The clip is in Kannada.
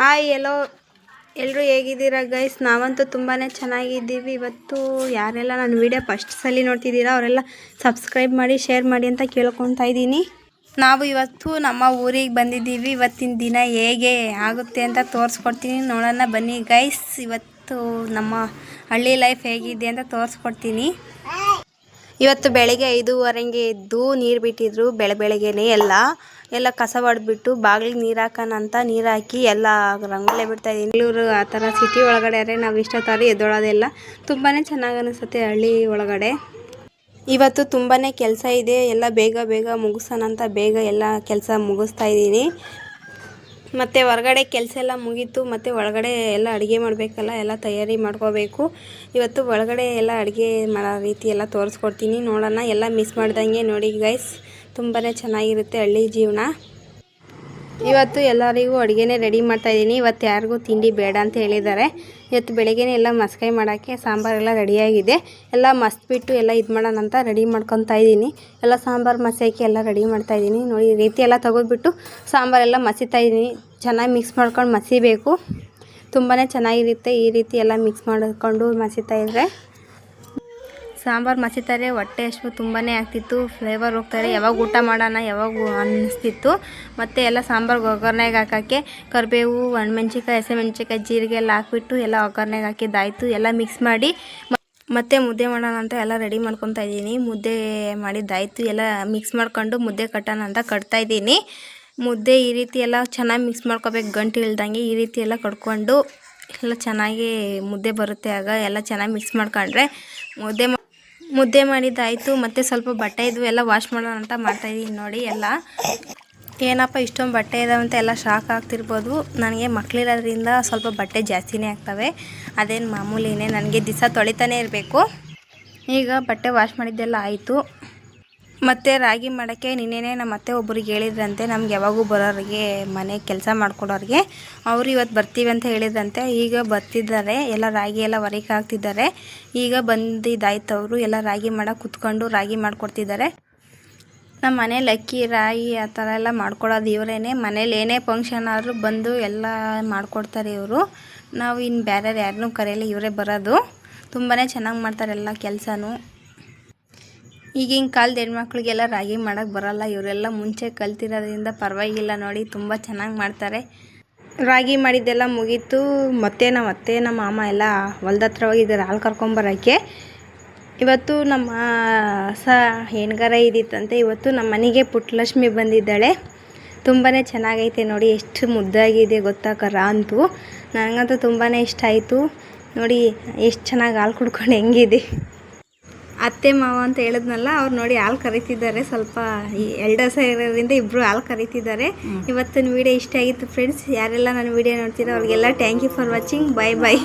ಹಾಯ್ ಎಲ್ಲೋ ಎಲ್ಲರೂ ಹೇಗಿದ್ದೀರಾ ಗೈಸ್ ನಾವಂತೂ ತುಂಬಾ ಚೆನ್ನಾಗಿದ್ದೀವಿ. ಇವತ್ತು ಯಾರೆಲ್ಲ ನನ್ನ ವೀಡಿಯೋ ಫಸ್ಟ್ ಸಲ ನೋಡ್ತಿದ್ದೀರಾ, ಅವರೆಲ್ಲ ಸಬ್ಸ್ಕ್ರೈಬ್ ಮಾಡಿ ಶೇರ್ ಮಾಡಿ ಅಂತ ಕೇಳ್ಕೊತಾ ಇದ್ದೀನಿ. ನಾವು ಇವತ್ತು ನಮ್ಮ ಊರಿಗೆ ಬಂದಿದ್ದೀವಿ. ಇವತ್ತಿನ ದಿನ ಹೇಗೆ ಆಗುತ್ತೆ ಅಂತ ತೋರಿಸ್ಕೊಡ್ತೀನಿ. ನೋಡೋಣ ಬನ್ನಿ ಗೈಸ್ ಇವತ್ತು ನಮ್ಮ ಹಳ್ಳಿ ಲೈಫ್ ಹೇಗಿದೆ ಅಂತ ತೋರಿಸ್ಕೊಡ್ತೀನಿ. ಇವತ್ತು ಬೆಳಗ್ಗೆ ಐದೂವರೆಗೆ ಎದ್ದು ನೀರು ಬಿಟ್ಟಿದ್ರು, ಬೆಳೆ ಬೆಳಗ್ಗೆನೆ ಎಲ್ಲ. ಎಲ್ಲ ಕಸ ಹೊಡೆದ್ಬಿಟ್ಟು ಬಾಗಿಲಿಗೆ ನೀರು ಹಾಕೋಣ ಅಂತ ನೀರು ಹಾಕಿ ಎಲ್ಲ ರಂಗೋಲೆ ಬಿಡ್ತಾ ಇದ್ದೀನಿ. ಬೆಂಗಳೂರು ಆ ಥರ ಸಿಟಿ ಒಳಗಡೆ ನಾವು ಇಷ್ಟೊತ್ತಾದ್ರೆ ಎದ್ದೊಳೋದೆಲ್ಲ. ತುಂಬಾ ಚೆನ್ನಾಗಿ ಅನಿಸುತ್ತೆ ಹಳ್ಳಿ ಒಳಗಡೆ. ಇವತ್ತು ತುಂಬಾ ಕೆಲಸ ಇದೆ. ಎಲ್ಲ ಬೇಗ ಬೇಗ ಮುಗಿಸೋಣ ಅಂತ ಬೇಗ ಎಲ್ಲ ಕೆಲಸ ಮುಗಿಸ್ತಾ ಇದ್ದೀನಿ. ಮತ್ತು ಹೊರಗಡೆ ಕೆಲಸ ಎಲ್ಲ ಮುಗೀತು, ಮತ್ತು ಒಳಗಡೆ ಎಲ್ಲ ಅಡುಗೆ ಮಾಡಬೇಕಲ್ಲ, ಎಲ್ಲ ತಯಾರಿ ಮಾಡ್ಕೋಬೇಕು. ಇವತ್ತು ಒಳಗಡೆ ಎಲ್ಲ ಅಡುಗೆ ಮಾಡೋ ರೀತಿ ಎಲ್ಲ ತೋರಿಸ್ಕೊಡ್ತೀನಿ. ನೋಡೋಣ, ಎಲ್ಲ ಮಿಸ್ ಮಾಡ್ದಂಗೆ ನೋಡಿ ಗೈಸ್ ತುಂಬಾ ಚೆನ್ನಾಗಿರುತ್ತೆ ಹಳ್ಳಿ ಜೀವನ. ಇವತ್ತು ಎಲ್ಲರಿಗೂ ಅಡುಗೆನೇ ರೆಡಿ ಮಾಡ್ತಾ ಇದ್ದೀನಿ. ಇವತ್ತು ಯಾರಿಗೂ ತಿಂಡಿ ಬೇಡ ಅಂತ ಹೇಳಿದ್ದಾರೆ. ಇವತ್ತು ಬೆಳಗ್ಗೆನೇ ಎಲ್ಲ ಮಸ್ಕಾಯಿ ಮಾಡೋಕ್ಕೆ ಸಾಂಬಾರೆಲ್ಲ ರೆಡಿಯಾಗಿದೆ. ಎಲ್ಲ ಮಸ್ತ್ಬಿಟ್ಟು ಎಲ್ಲ ಇದು ಮಾಡೋಣ ಅಂತ ರೆಡಿ ಮಾಡ್ಕೊತಾ ಇದ್ದೀನಿ. ಎಲ್ಲ ಸಾಂಬಾರು ಮಸಿಯಾಕಿ ಎಲ್ಲ ರೆಡಿ ಮಾಡ್ತಾ ಇದ್ದೀನಿ. ನೋಡಿ, ಈ ರೀತಿ ಎಲ್ಲ ತೆಗೆದ್ಬಿಟ್ಟು ಸಾಂಬಾರೆಲ್ಲ ಮಸಿತಾ ಇದ್ದೀನಿ. ಚೆನ್ನಾಗಿ ಮಿಕ್ಸ್ ಮಾಡ್ಕೊಂಡು ಮಸಿಬೇಕು. ತುಂಬಾ ಚೆನ್ನಾಗಿರುತ್ತೆ ಈ ರೀತಿ ಎಲ್ಲ ಮಿಕ್ಸ್ ಮಾಡಿಕೊಂಡು ಮಸಿತಾ ಇದ್ದರೆ ಸಾಂಬಾರು ಮಸಿತಾರೆ, ಹೊಟ್ಟೆ ಅಷ್ಟು ತುಂಬಾ ಆಗ್ತಿತ್ತು. ಫ್ಲೇವರ್ ಹೋಗ್ತಾರೆ. ಯಾವಾಗ ಊಟ ಮಾಡೋಣ, ಯಾವಾಗ ಅನ್ನಿಸ್ತಿತ್ತು. ಮತ್ತು ಎಲ್ಲ ಸಾಂಬಾರು ಒಗ್ಗರಣೆಗೆ ಹಾಕೋಕ್ಕೆ ಕರಿಬೇವು ಒಣಮೆಣ್ಸಿಕಾಯಿ ಹಸಿಮೆಣ್ಸಿಕಾಯಿ ಜೀರಿಗೆ ಎಲ್ಲ ಹಾಕ್ಬಿಟ್ಟು ಎಲ್ಲ ಒಗ್ಗರಣೆಗೆ ಹಾಕಿದ್ದಾಯಿತು ಎಲ್ಲ ಮಿಕ್ಸ್ ಮಾಡಿ ಮತ್ತು ಮುದ್ದೆ ಮಾಡೋಣ ಅಂತ ಎಲ್ಲ ರೆಡಿ ಮಾಡ್ಕೊತಾ ಇದ್ದೀನಿ. ಮುದ್ದೆ ಮಾಡಿದ್ದಾಯಿತು ಎಲ್ಲ ಮಿಕ್ಸ್ ಮಾಡ್ಕೊಂಡು ಮುದ್ದೆ ಕಟ್ಟೋಣ ಅಂತ ಕಟ್ತಾ ಇದ್ದೀನಿ. ಮುದ್ದೆ ಈ ರೀತಿ ಎಲ್ಲ ಚೆನ್ನಾಗಿ ಮಿಕ್ಸ್ ಮಾಡ್ಕೋಬೇಕು. ಗಂಟು ಇಲ್ದಂಗೆ ಈ ರೀತಿ ಎಲ್ಲ ಕಟ್ಕೊಂಡು ಎಲ್ಲ ಚೆನ್ನಾಗಿ ಮುದ್ದೆ ಬರುತ್ತೆ ಆಗ. ಎಲ್ಲ ಚೆನ್ನಾಗಿ ಮಿಕ್ಸ್ ಮಾಡ್ಕೊಂಡ್ರೆ ಮುದ್ದೆ ಮುದ್ದೆ ಮಾಡಿದ್ದಾಯಿತು, ಮತ್ತು ಸ್ವಲ್ಪ ಬಟ್ಟೆ ಇದ್ವು, ಎಲ್ಲ ವಾಶ್ ಮಾಡೋಣ ಅಂತ ಮಾಡ್ತಾಯಿದ್ದೀನಿ ನೋಡಿ ಎಲ್ಲ. ಏನಪ್ಪ ಇಷ್ಟೊಂದು ಬಟ್ಟೆ ಇದಾವೆ ಅಂತ ಎಲ್ಲ ಶಾಕ್ ಆಗ್ತಿರ್ಬೋದು. ನನಗೆ ಮಕ್ಕಳಿರೋದ್ರಿಂದ ಸ್ವಲ್ಪ ಬಟ್ಟೆ ಜಾಸ್ತಿನೇ ಆಗ್ತವೆ. ಅದೇನು ಮಾಮೂಲಿನೇ ನನಗೆ ದಿವಸ ತೊಳಿತಾನೆ ಇರಬೇಕು. ಈಗ ಬಟ್ಟೆ ವಾಶ್ ಮಾಡಿದ್ದೆಲ್ಲ ಆಯಿತು. ಮತ್ತು ರಾಗಿ ಮಾಡೋಕ್ಕೆ ನಿನ್ನೆನೇ ನಮ್ಮ ಅತ್ತೆ ಒಬ್ಬರಿಗೆ ಹೇಳಿದ್ರಂತೆ, ನಮ್ಗೆ ಯಾವಾಗೂ ಬರೋರಿಗೆ ಮನೆ ಕೆಲಸ ಮಾಡ್ಕೊಡೋರಿಗೆ. ಅವರು ಇವತ್ತು ಬರ್ತೀವಿ ಅಂತ ಹೇಳಿದ್ರಂತೆ, ಈಗ ಬರ್ತಿದ್ದಾರೆ, ಎಲ್ಲ ರಾಗಿ ಎಲ್ಲ ಹೊರಗೆ ಹಾಕ್ತಿದ್ದಾರೆ. ಈಗ ಬಂದಿದ್ದಾಯ್ತು ಅವರು, ಎಲ್ಲ ರಾಗಿ ಮಾಡೋಕೆ ಕುತ್ಕೊಂಡು ರಾಗಿ ಮಾಡಿಕೊಡ್ತಿದ್ದಾರೆ. ನಮ್ಮ ಮನೇಲಿ ಅಕ್ಕಿ ರಾಗಿ ಆ ಥರ ಎಲ್ಲ ಮಾಡ್ಕೊಡೋದು ಇವರೇನೆ. ಮನೇಲಿ ಏನೇ ಫಂಕ್ಷನ್ ಆದರೂ ಬಂದು ಎಲ್ಲ ಮಾಡಿಕೊಡ್ತಾರೆ ಇವರು. ನಾವು ಇನ್ನು ಬೇರೆ ಯಾರನ್ನೂ ಕರೆಯಲ್ಲ, ಇವರೇ ಬರೋದು. ತುಂಬಾ ಚೆನ್ನಾಗಿ ಮಾಡ್ತಾರೆ ಎಲ್ಲ ಕೆಲಸನೂ. ಈಗಿನ ಕಾಲದ ಹೆಣ್ಮಕ್ಳಿಗೆಲ್ಲ ರಾಗಿ ಮಾಡೋಕ್ಕೆ ಬರಲ್ಲ. ಇವರೆಲ್ಲ ಮುಂಚೆ ಕಲ್ತಿರೋದ್ರಿಂದ ಪರವಾಗಿಲ್ಲ ನೋಡಿ, ತುಂಬ ಚೆನ್ನಾಗಿ ಮಾಡ್ತಾರೆ. ರಾಗಿ ಮಾಡಿದ್ದೆಲ್ಲ ಮುಗೀತು. ಮತ್ತೆ ನಮ್ಮ ಅತ್ತೆ ನಮ್ಮ ಮಾಮ ಎಲ್ಲ ಹೊಲ್ದ ಹತ್ರ ಹೋಗಿದ್ದಾರೆ ಹಾಲು ಕರ್ಕೊಂಬರೋಕ್ಕೆ. ಇವತ್ತು ನಮ್ಮ ಸ ಹೆಣ್ಗಾರ ಇದ್ದಿತ್ತಂತೆ ಇವತ್ತು ನಮ್ಮ ಮನೆಗೆ ಪುಟ್ಟಲಕ್ಷ್ಮಿ ಬಂದಿದ್ದಾಳೆ. ತುಂಬಾ ಚೆನ್ನಾಗೈತೆ ನೋಡಿ, ಎಷ್ಟು ಮುದ್ದಾಗಿದೆ ಗೊತ್ತಾ ಕರ ಅಂತೂ. ನನಗಂತೂ ತುಂಬಾ ಇಷ್ಟ ಆಯಿತು. ನೋಡಿ, ಎಷ್ಟು ಚೆನ್ನಾಗಿ ಹಾಲು ಕುಡ್ಕೊಂಡು ಹೆಂಗಿದೆ. ಅತ್ತೆ ಮಾವ ಅಂತ ಹೇಳಿದ್ನಲ್ಲ ಅವ್ರು ನೋಡಿ ಹಾಲು ಕರಿತಿದ್ದಾರೆ. ಸ್ವಲ್ಪ ಈ ಎಲ್ಡಸ ಇರೋದ್ರಿಂದ ಇಬ್ಬರು ಹಾಲು ಕರಿತಿದ್ದಾರೆ. ಇವತ್ತಿನ ವಿಡಿಯೋ ಇಷ್ಟ ಆಗಿತ್ತು ಫ್ರೆಂಡ್ಸ್ ಯಾರೆಲ್ಲ ನನ್ನ ವಿಡಿಯೋ ನೋಡ್ತೀರೋ ಅವ್ರಿಗೆಲ್ಲ thank you for watching bye bye